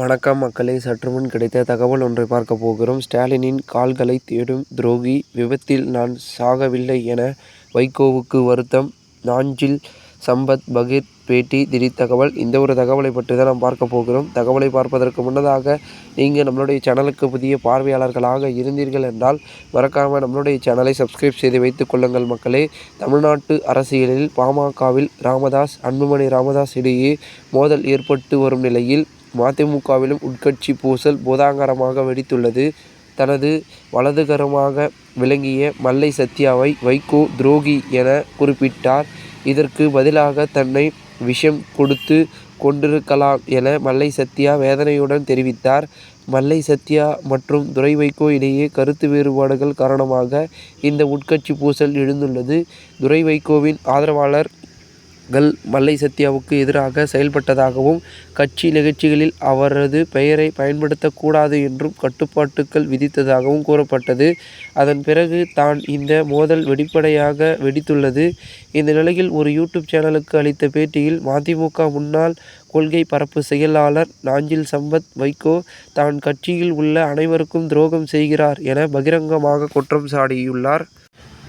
வணக்கம் மக்களே. சற்றுமுன் கிடைத்த தகவல் ஒன்றை பார்க்க போகிறோம். ஸ்டாலினின் கால்களை தேடும் துரோகி விபத்தில் நான் சாகவில்லை என வைகோவுக்கு வருத்தம். நாஞ்சில் சம்பத் பகீர் பேட்டி திடீர் தகவல் இந்த ஒரு தகவலை பற்றி தான் நாம் பார்க்க போகிறோம். தகவலை பார்ப்பதற்கு முன்னதாக நீங்கள் நம்மளுடைய சேனலுக்கு புதிய பார்வையாளர்களாக இருந்தீர்கள் என்றால் மறக்காமல் நம்மளுடைய சேனலை சப்ஸ்கிரைப் செய்து வைத்துக் கொள்ளுங்கள் மக்களே. தமிழ்நாட்டு அரசியலில் பாமகவில் ராமதாஸ் அன்புமணி ராமதாஸ் இடையே மோதல் ஏற்பட்டு வரும் நிலையில் மதிமுகவிலும் உட்கட்சி பூசல் போதாங்கரமாக வெடித்துள்ளது. தனது வலதுகரமாக விளங்கிய மல்லை சத்யாவை வைகோ துரோகி என குறிப்பிட்டார். இதற்கு பதிலாக தன்னை விஷம் கொடுத்து கொண்டிருக்கலாம் என மல்லை சத்யா வேதனையுடன் தெரிவித்தார். மல்லை சத்யா மற்றும் துரை வைகோ இடையே கருத்து வேறுபாடுகள் காரணமாக இந்த உட்கட்சி பூசல் எழுந்துள்ளது. துரை வைகோவின் ஆதரவாளர் கள் மல்லை சத்யாவுக்கு எதிராக செயல்பட்டதாகவும் கட்சி நிகழ்ச்சிகளில் அவரது பெயரை பயன்படுத்தக்கூடாது என்றும் கட்டுப்பாட்டுக்கள் விதித்ததாகவும் கூறப்பட்டது. அதன் பிறகு தான் இந்த மோதல் வெளிப்படையாக வெடித்துள்ளது. இந்த நிலையில் ஒரு யூடியூப் சேனலுக்கு அளித்த பேட்டியில் மதிமுக முன்னாள் கொள்கை பரப்பு செயலாளர் நாஞ்சில் சம்பத் வைகோ தான் கட்சியில் உள்ள அனைவருக்கும் துரோகம் செய்கிறார் என பகிரங்கமாக குற்றம் சாடியுள்ளார்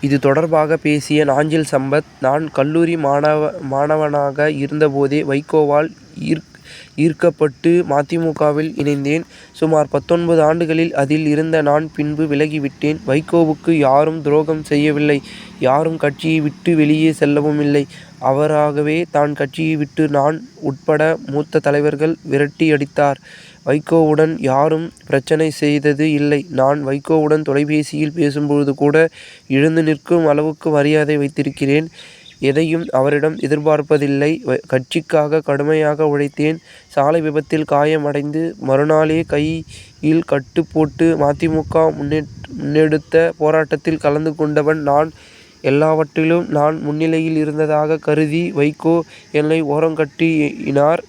இது தொடர்பாக பேசிய நாஞ்சில் சம்பத் நான் கல்லூரி மாணவ மாணவனாக இருந்தபோதே வைகோவால் ஈர்க் ஈர்க்கப்பட்டு மதிமுகவில் இணைந்தேன். சுமார் பத்தொன்பது ஆண்டுகளில் அதில் இருந்த நான் பின்பு விலகிவிட்டேன். வைகோவுக்கு யாரும் துரோகம் செய்யவில்லை. யாரும் கட்சியை விட்டு வெளியே செல்லவும் இல்லை. அவராகவே தான் கட்சியை விட்டு நான் உட்பட மூத்த தலைவர்கள் விரட்டி அடித்தார். வைகோவுடன் யாரும் பிரச்சனை செய்தது இல்லை. நான் வைகோவுடன் தொலைபேசியில் பேசும்பொழுது கூட எழுந்து நிற்கும் அளவுக்கு மரியாதை வைத்திருக்கிறேன். எதையும் அவரிடம் எதிர்பார்ப்பதில்லை. கட்சிக்காக கடுமையாக உழைத்தேன். சாலை விபத்தில் காயமடைந்து மறுநாளே கையில் கட்டு போட்டு மதிமுக முன்னெடுத்த போராட்டத்தில் கலந்து கொண்டவன் நான். எல்லாவற்றிலும் நான் முன்னிலையில் இருந்ததாக கருதி வைகோ என்னை ஓரங்கட்டினார்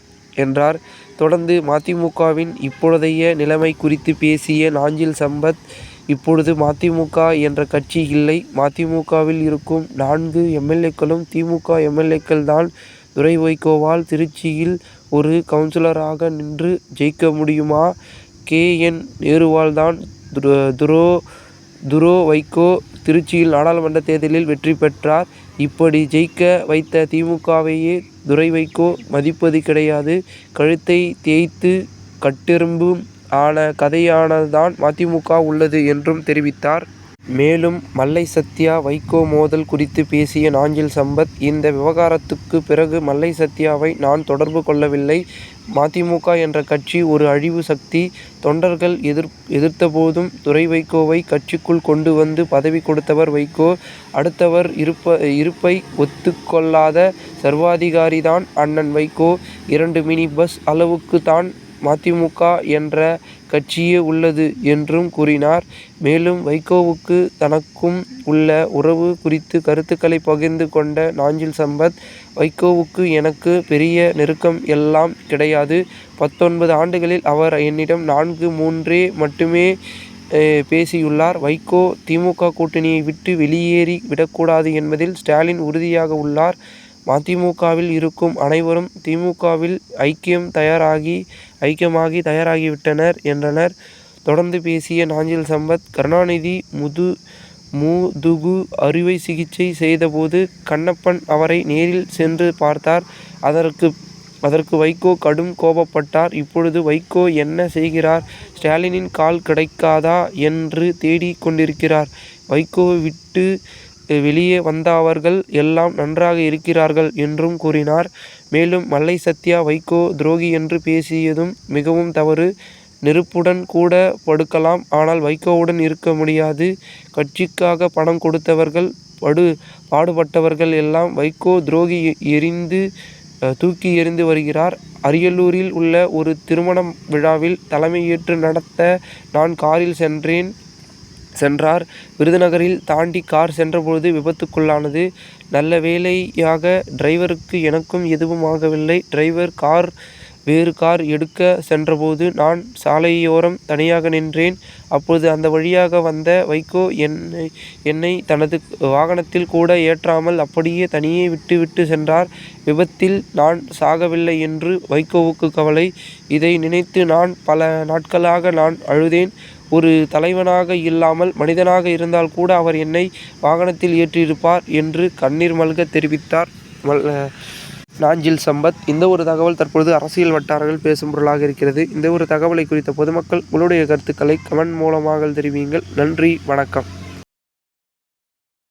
என்றார். தொடர்ந்து மதிமுகவின் இப்பொழுதைய நிலைமை குறித்து பேசிய நாஞ்சில் சம்பத் இப்பொழுது மதிமுக என்ற கட்சி இல்லை. மதிமுகவில் இருக்கும் நான்கு எம்எல்ஏக்களும் திமுக எம்எல்ஏக்கள் தான் துரை வைகோவால் திருச்சியில் ஒரு கவுன்சிலராக நின்று ஜெயிக்க முடியுமா? கே. என். நேருவால் தான் துரோ துரோ வைகோ திருச்சியில் நாடாளுமன்ற தேர்தலில் வெற்றி பெற்றார். இப்படி ஜெயிக்க வைத்த திமுகவையே துரை வைகோ மதிப்பது கிடையாது. கழுத்தை தேய்த்து கட்டெரும்பும் ஆன கதையானதான் மதிமுக உள்ளது என்றும் தெரிவித்தார். மேலும் மல்லை சத்யா வைகோ மோதல் குறித்து பேசிய நாஞ்சில் சம்பத் இந்த விவகாரத்துக்கு பிறகு மல்லை சத்யாவை நான் தொடர்பு கொள்ளவில்லை. மதிமுக என்ற கட்சி ஒரு அழிவு சக்தி. தொண்டர்கள் எதிர் எதிர்த்தபோதும் துறை வைகோவை கட்சிக்குள் கொண்டு வந்து பதவி கொடுத்தவர் வைகோ. அடுத்தவர் இருப்ப இருப்பை ஒத்துக்கொள்ளாத சர்வாதிகாரி தான் அண்ணன் வைகோ. இரண்டு மினி பஸ் அளவுக்கு தான் மதிமுக என்ற கட்சியே உள்ளது என்றும் கூறினார். மேலும் வைகோவுக்கு தனக்கும் உள்ள உறவு குறித்து கருத்துக்களை பகிர்ந்து கொண்ட நாஞ்சில் சம்பத் வைகோவுக்கு எனக்கு பெரிய நெருக்கம் எல்லாம் கிடையாது. பத்தொன்பது ஆண்டுகளில் அவர் என்னிடம் நான்கு மூன்றே மட்டுமே பேசியுள்ளார். வைகோ திமுக கூட்டணியை விட்டு வெளியேறி விடக்கூடாது என்பதில் ஸ்டாலின் உறுதியாக உள்ளார். மதிமுகவில் இருக்கும் அனைவரும் திமுகவில் ஐக்கியம் தயாராகி ஐக்கியமாகி தயாராகிவிட்டனர் என்றனர். தொடர்ந்து பேசிய நாஞ்சில் சம்பத் கருணாநிதி முது முதுகு அறுவை சிகிச்சை செய்தபோது கண்ணப்பன் அவரை நேரில் சென்று பார்த்தார். அதற்கு அதற்கு வைகோ கடும் கோபப்பட்டார். இப்பொழுது வைகோ என்ன செய்கிறார்? ஸ்டாலினின் கால் கிடைக்காதா என்று தேடிக் கொண்டிருக்கிறார் வைகோ விட்டு வெளியே வந்தவர்கள் எல்லாம் நன்றாக இருக்கிறார்கள் என்றும் கூறினார். மேலும் மல்லை சத்யா வைகோ துரோகி என்று பேசியதும் மிகவும் தவறு. நெருப்புடன் கூட படுக்கலாம் ஆனால் வைகோவுடன் இருக்க முடியாது. கட்சிக்காக பணம் கொடுத்தவர்கள் படு பாடுபட்டவர்கள் எல்லாம் வைகோ துரோகி எரிந்து தூக்கி எறிந்து வருகிறார். அரியலூரில் உள்ள ஒரு திருமண விழாவில் தலைமையேற்று நடத்த நான் காரில் சென்றேன். சென்றார் விருதுநகரில் தாண்டி கார் சென்றபொழுது விபத்துக்குள்ளானது நல்ல வேலையாக டிரைவருக்கு எனக்கும் எதுவும் ஆகவில்லை டிரைவர் கார் வேறு கார் எடுக்க சென்றபோது நான் சாலையோரம் தனியாக நின்றேன். அப்போது அந்த வழியாக வந்த வைகோ என்னை என்னை தனது வாகனத்தில் கூட ஏற்றாமல் அப்படியே தனியே விட்டுவிட்டு சென்றார். விபத்தில் நான் சாகவில்லை என்று வைகோவுக்கு கவலை. இதை நினைத்து நான் பல நாட்களாக நான் அழுதேன். ஒரு தலைவனாக இல்லாமல் மனிதனாக இருந்தால் கூட அவர் என்னை வாகனத்தில் ஏற்றியிருப்பார் என்று கண்ணீர் மல்க தெரிவித்தார் நாஞ்சில் சம்பத். இந்த ஒரு தகவல் தற்பொழுது அரசியல் வட்டாரங்களில் பேசும் பொருளாக இருக்கிறது. இந்த ஒரு தகவலை குறித்த பொதுமக்கள் உங்களுடைய கருத்துக்களை கமெண்ட் மூலமாக தெரிவியுங்கள். நன்றி வணக்கம்.